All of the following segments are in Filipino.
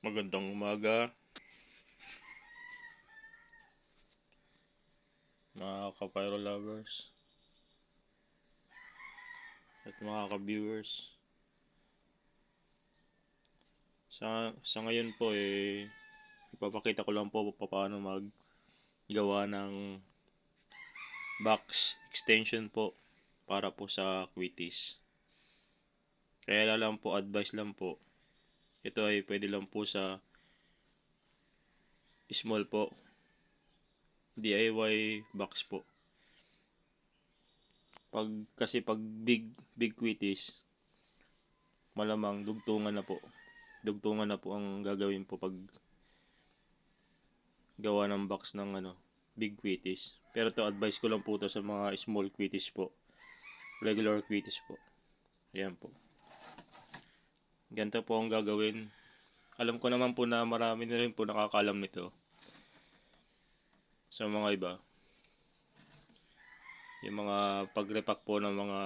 Magandang umaga. Mga ka-pyro lovers. At mga ka-viewers. Sa, sa ngayon po eh, ipapakita ko lang po pa- paano mag gawa ng box extension po para po sa quitis. Kaya lang po, advice lang po. Ito ay pwede lang po sa small po. DIY box po. Pag kasi pag big big quitis malamang dugtungan na po. Dugtungan na po ang gagawin po pag gawa ng box ng ano, big quitis. Pero to advice ko lang po to sa mga small quitis po. Regular quitis po. Ayan po. Ganito po ang gagawin. Alam ko naman po na marami na rin po nakakalam nito. Sa mga iba. Yung mga pag-repack po ng mga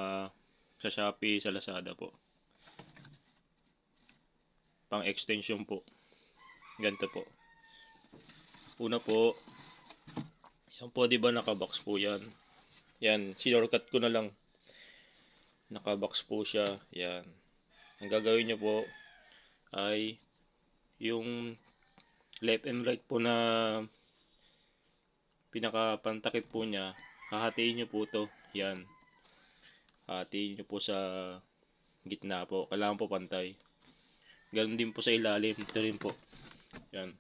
sa Shopee, sa Lazada po. Pang extension po. Ganito po. Una po, yan po, di ba nakabox po yan. Yan, sinorkat ko na lang. Nakabox po siya. Yan. Ang gagawin nyo po ay yung left and right po na pinakapantakip po niya, hahatiin nyo po to. Yan. Hahatiin nyo po sa gitna po. Kailangan po pantay. Ganon din po sa ilalim. Ito rin po. Yan.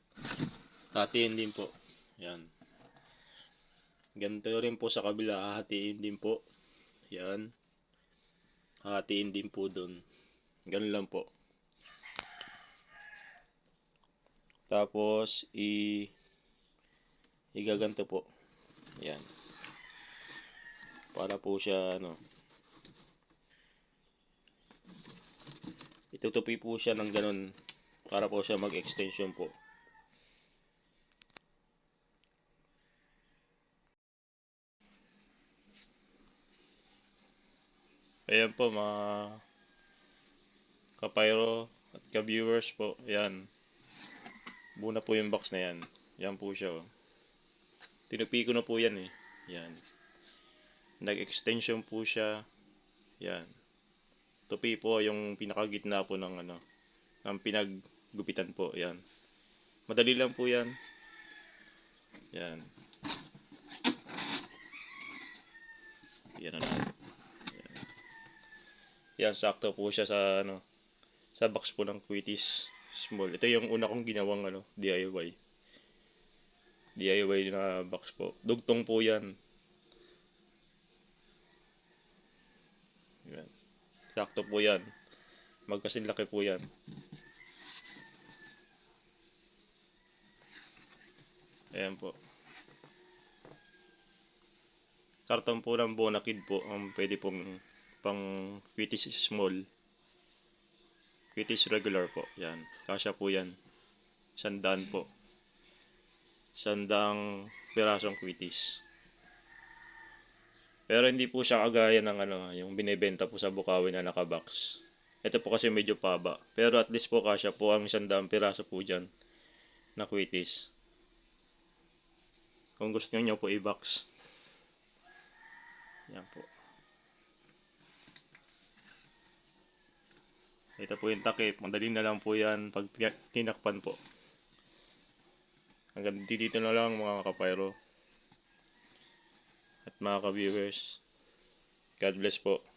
Hahatiin din po. Yan. Ganito rin po sa kabila. Hahatiin din po. Yan. Hahatiin din po dun. Ganun lang po. Tapos, i igaganto po. Yan. Para po siya, ano, itutupi po siya ng ganun para po siya mag-extension po. Ayan po mga kapayro at ka-viewers po. Yan. Buna po yung box na yan. Yan po siya. Oh. Tinupi ko na po yan eh. Yan. Nag-extension po siya. Yan. Tupi po yung pinakagitna po ng ano. Ng pinaggupitan po. Yan. Madali lang po yan. Yan. Yan na lang. Yan. Yan, sakto po siya sa ano. Sa box po ng Quitis Small. Ito yung una kong ginawang ano, DIY. DIY na box po. Dugtong po yan. Yan. Sakto po yan. Magkasinlaki po yan. Ayan po. Karton po ng Bonakid po ang pwede pong pang Quitis Small. Quitis regular po. Yan. Kasya po yan. Sandaan po. Sandang pirasong quitis. Pero hindi po siya kagaya ng ano, yung binebenta po sa Bukawi na nakabox. Ito po kasi medyo paba. Pero at least po kasya po ang sandang piraso po dyan na quitis. Kung gusto niyo po i-box. Yan po. Ito po yung takip. Madali na lang po yan pag tina- tinakpan po. Hanggang dito na lang mga kapayro. At mga ka-viewers. God bless po.